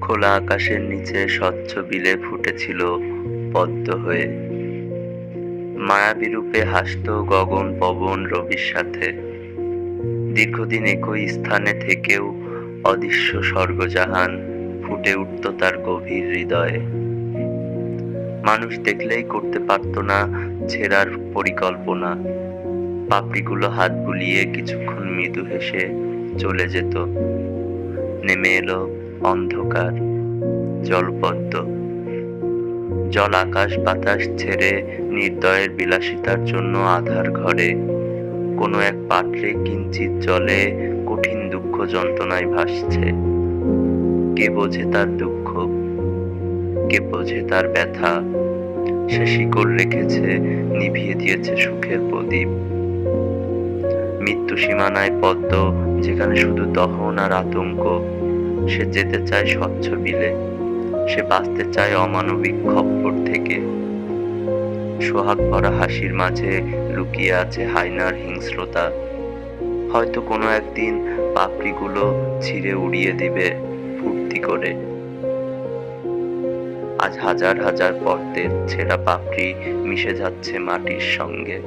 খোলা আকাশের নিচে স্বচ্ছ বিলে ফুটেছিল পদ্ম হয়ে। মায়াবী রূপে হাসত গগন পবন রবির সাথে। দীর্ঘদিন একই স্থানে থেকেও অদৃশ্য স্বর্গজাহান ফুটে উঠত তার গভীর হৃদয়ে। মানুষ দেখলেই করতে পারত না ছেঁড়ার পরিকল্পনা। পাপড়িগুলো হাত বুলিয়ে কিছুক্ষণ মৃদু হেসে চলে যেত। নেমে এলো অন্ধকার জলপদ্ম জল আকাশ বাতাস ছেড়ে নির্দয়ের বিলাসিতার জন্য আধার ঘরে। কোনো এক পাত্রে কিঞ্চিত জলে কঠিন দুঃখ যন্ত্রণায় ভাসছে। কে বোঝে তার দুঃখ? কে বোঝে তার ব্যথা? সে শিকড় রেখেছে, নিভিয়ে দিয়েছে সুখের প্রদীপ। মৃত্যু সীমানায় পদ্ম, যেখানে শুধু দহন আর আতঙ্ক। সে যেতে চায় স্বচ্ছ বিলে, সে বাঁচতে চায় অমানবিক খপ্পর থেকে। সোহাগ ভরা হাসির মাঝে লুকিয়ে আছে হাইনার হিংস্রতা। হয়তো কোনো একদিন পাপড়িগুলো ছিঁড়ে উড়িয়ে দিবে ফুর্তি করে। আজ হাজার হাজার পর্দের ছেঁড়া পাপড়ি মিশে যাচ্ছে মাটির সঙ্গে।